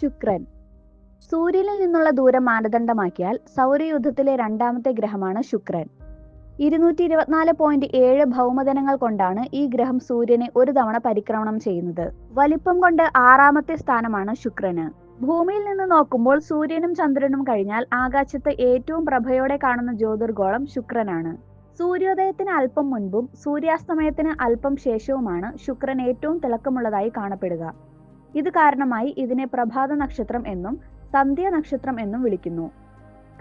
ശുക്രൻ. സൂര്യനിൽ നിന്നുള്ള ദൂരം മാനദണ്ഡമാക്കിയാൽ സൗരയൂഥത്തിലെ രണ്ടാമത്തെ ഗ്രഹമാണ് ശുക്രൻ. ഇരുന്നൂറ്റി ഇരുപത്തിനാല് പോയിന്റ് ഏഴ് ഭൗമദിനങ്ങൾ കൊണ്ടാണ് ഈ ഗ്രഹം സൂര്യനെ ഒരു തവണ പരിക്രമണം ചെയ്യുന്നത്. വലിപ്പം കൊണ്ട് ആറാമത്തെ സ്ഥാനമാണ് ശുക്രന്. ഭൂമിയിൽ നിന്ന് നോക്കുമ്പോൾ സൂര്യനും ചന്ദ്രനും കഴിഞ്ഞാൽ ആകാശത്ത് ഏറ്റവും പ്രഭയോടെ കാണുന്ന ജ്യോതിർഗോളം ശുക്രനാണ്. സൂര്യോദയത്തിന് അല്പം മുൻപും സൂര്യാസ്തമയത്തിന് അല്പം ശേഷവുമാണ് ശുക്രൻ ഏറ്റവും തിളക്കമുള്ളതായി കാണപ്പെടുക. ഇത് കാരണമായി ഇതിനെ പ്രഭാത നക്ഷത്രം എന്നും സന്ധ്യ നക്ഷത്രം എന്നും വിളിക്കുന്നു.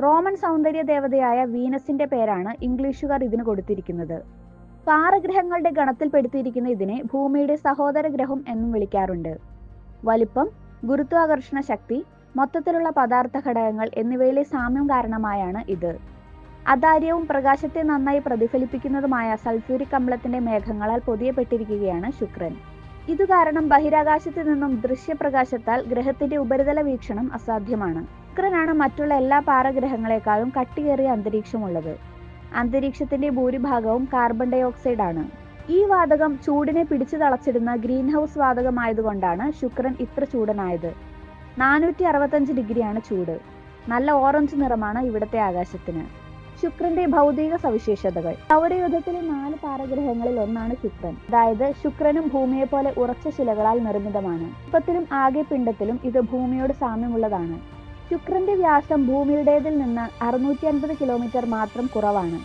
റോമൻ സൗന്ദര്യ ദേവതയായ വീനസിന്റെ പേരാണ് ഇംഗ്ലീഷുകാർ ഇതിന് കൊടുത്തിരിക്കുന്നത്. പാറഗ്രഹങ്ങളുടെ ഗണത്തിൽപ്പെടുത്തിയിരിക്കുന്ന ഇതിനെ ഭൂമിയുടെ സഹോദര ഗ്രഹം എന്നും വിളിക്കാറുണ്ട്. വലിപ്പം ഗുരുത്വാകർഷണ ശക്തി മൊത്തത്തിലുള്ള പദാർത്ഥ ഘടകങ്ങൾ എന്നിവയിലെ സാമ്യം കാരണമായാണ് ഇത്. അതാര്യവും പ്രകാശത്തെ നന്നായി പ്രതിഫലിപ്പിക്കുന്നതുമായ സൾഫ്യൂരിക് അമ്ലത്തിന്റെ മേഘങ്ങളാൽ പൊതിയപ്പെട്ടിരിക്കുകയാണ് ശുക്രൻ. ഇത് കാരണം ബഹിരാകാശത്ത് നിന്നും ദൃശ്യപ്രകാശത്താൽ ഗ്രഹത്തിന്റെ ഉപരിതല വീക്ഷണം അസാധ്യമാണ്. ശുക്രനാണ് മറ്റുള്ള എല്ലാ പാറഗ്രഹങ്ങളെക്കാളും കട്ടിയേറിയ അന്തരീക്ഷമുള്ളത്. അന്തരീക്ഷത്തിന്റെ ഭൂരിഭാഗവും കാർബൺ ഡൈ ഓക്സൈഡ് ആണ്. ഈ വാതകം ചൂടിനെ പിടിച്ചു തളച്ചിടുന്ന ഗ്രീൻ ഹൗസ് വാതകമായതുകൊണ്ടാണ് ശുക്രൻ ഇത്ര ചൂടനായത്. നാനൂറ്റി അറുപത്തഞ്ച് ഡിഗ്രിയാണ് ചൂട്. നല്ല ഓറഞ്ച് നിറമാണ് ഇവിടുത്തെ ആകാശത്തിന്. ശുക്രന്റെ ഭൗതിക സവിശേഷതകൾ. സൗരയുധത്തിലെ നാല് താരഗ്രഹങ്ങളിൽ ഒന്നാണ് ശുക്രൻ. അതായത് ശുക്രനും ഭൂമിയെ പോലെ ഉറച്ച ശിലകളാൽ നിർമ്മിതമാണ്. ഇപ്പത്തിലും ആകെ പിണ്ടത്തിലും ഇത് ഭൂമിയോട് സാമ്യമുള്ളതാണ്. ശുക്രന്റെ വ്യാസം ഭൂമിയുടേതിൽ നിന്ന് അറുന്നൂറ്റി അൻപത് കിലോമീറ്റർ മാത്രം കുറവാണ്.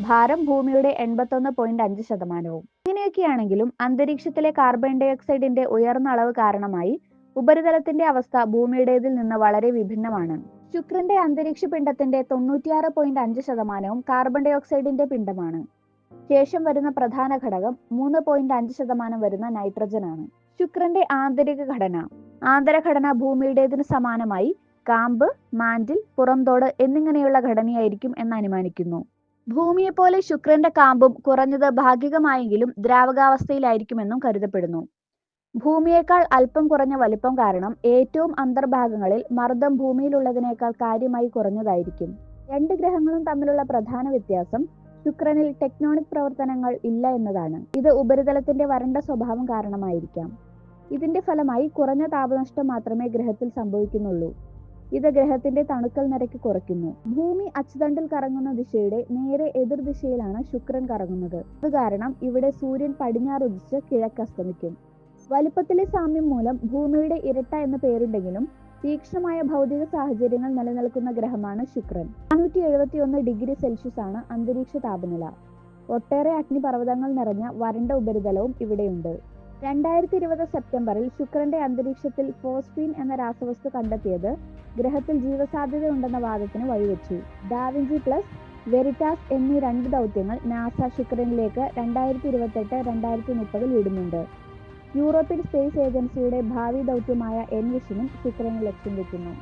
ഭാരം ഭൂമിയുടെ എൺപത്തൊന്ന് പോയിന്റ് അഞ്ച് ശതമാനവും. ഇങ്ങനെയൊക്കെയാണെങ്കിലും അന്തരീക്ഷത്തിലെ കാർബൺ ഡൈ ഓക്സൈഡിന്റെ ഉയർന്ന അളവ് കാരണമായി ഉപരിതലത്തിന്റെ അവസ്ഥ ഭൂമിയുടേതിൽ നിന്ന് വളരെ വിഭിന്നമാണ്. ശുക്രന്റെ അന്തരീക്ഷ പിണ്ഡത്തിന്റെ തൊണ്ണൂറ്റിയാറ് പോയിന്റ് അഞ്ച് ശതമാനവും കാർബൺ ഡൈ ഓക്സൈഡിന്റെ പിണ്ഡമാണ്. ശേഷം വരുന്ന പ്രധാന ഘടകം മൂന്ന് പോയിന്റ് അഞ്ച് ശതമാനം വരുന്ന നൈട്രജൻ ആണ്. ശുക്രന്റെ ആന്തരിക ഘടന. ആന്തരഘടന ഭൂമിയുടേതിന് സമാനമായി കാമ്പ് മാൻഡിൽ പുറംതോട് എന്നിങ്ങനെയുള്ള ഘടനയായിരിക്കും എന്ന് അനുമാനിക്കുന്നു. ഭൂമിയെപ്പോലെ ശുക്രന്റെ കാമ്പും കുറഞ്ഞത് ഭാഗികമായെങ്കിലും ദ്രാവകാവസ്ഥയിലായിരിക്കുമെന്നും കരുതപ്പെടുന്നു. ഭൂമിയേക്കാൾ അല്പം കുറഞ്ഞ വലിപ്പം കാരണം ഏറ്റവും അന്തർഭാഗങ്ങളിൽ മർദ്ദം ഭൂമിയിലുള്ളതിനേക്കാൾ കാര്യമായി കുറഞ്ഞതായിരിക്കും. രണ്ട് ഗ്രഹങ്ങളും തമ്മിലുള്ള പ്രധാന വ്യത്യാസം ശുക്രനിൽ ടെക്നോണിക് പ്രവർത്തനങ്ങൾ ഇല്ല എന്നതാണ്. ഇത് ഉപരിതലത്തിന്റെ വരണ്ട സ്വഭാവം കാരണമായിരിക്കാം. ഇതിന്റെ ഫലമായി കുറഞ്ഞ താപനഷ്ടം മാത്രമേ ഗ്രഹത്തിൽ സംഭവിക്കുന്നുള്ളൂ. ഇത് ഗ്രഹത്തിന്റെ തണുക്കൽ നിരക്ക് കുറയ്ക്കുന്നു. ഭൂമി അച്ചുതണ്ടിൽ കറങ്ങുന്ന ദിശയുടെ നേരെ എതിർ ദിശയിലാണ് ശുക്രൻ കറങ്ങുന്നത്. അത് കാരണം ഇവിടെ സൂര്യൻ പടിഞ്ഞാറുദിച്ച് കിഴക്കസ്തമിക്കും വലിപ്പത്തിലെ സാമ്യം മൂലം ഭൂമിയുടെ ഇരട്ട എന്ന പേരുണ്ടെങ്കിലും തീക്ഷ്ണമായ ഭൗതിക സാഹചര്യങ്ങൾ നിലനിൽക്കുന്ന ഗ്രഹമാണ് ശുക്രൻ. നാനൂറ്റി എഴുപത്തി ഒന്ന് ഡിഗ്രി സെൽഷ്യസ് ആണ് അന്തരീക്ഷ താപനില. ഒട്ടേറെ അഗ്നിപർവതങ്ങൾ നിറഞ്ഞ വരണ്ട ഉപരിതലവും ഇവിടെയുണ്ട്. രണ്ടായിരത്തി ഇരുപത് സെപ്റ്റംബറിൽ ശുക്രന്റെ അന്തരീക്ഷത്തിൽ ഫോസ്ഫീൻ എന്ന രാസവസ്തു കണ്ടെത്തിയത് ഗ്രഹത്തിൽ ജീവസാധ്യത ഉണ്ടെന്ന വാദത്തിന് വഴിവെച്ചു. ഡാവിഞ്ചി പ്ലസ് വെരിറ്റാസ് എന്നീ രണ്ട് ദൗത്യങ്ങൾ നാസ ശുക്രനിലേക്ക് രണ്ടായിരത്തി ഇരുപത്തെട്ട് രണ്ടായിരത്തി മുപ്പതിൽ വിടുന്നുണ്ട്. യൂറോപ്യൻ സ്പേസ് ഏജൻസിയുടെ ഭാവി ദൗത്യമായ എൻവിഷനും ചിത്രങ്ങൾ ലക്ഷ്യം വെക്കുന്നു.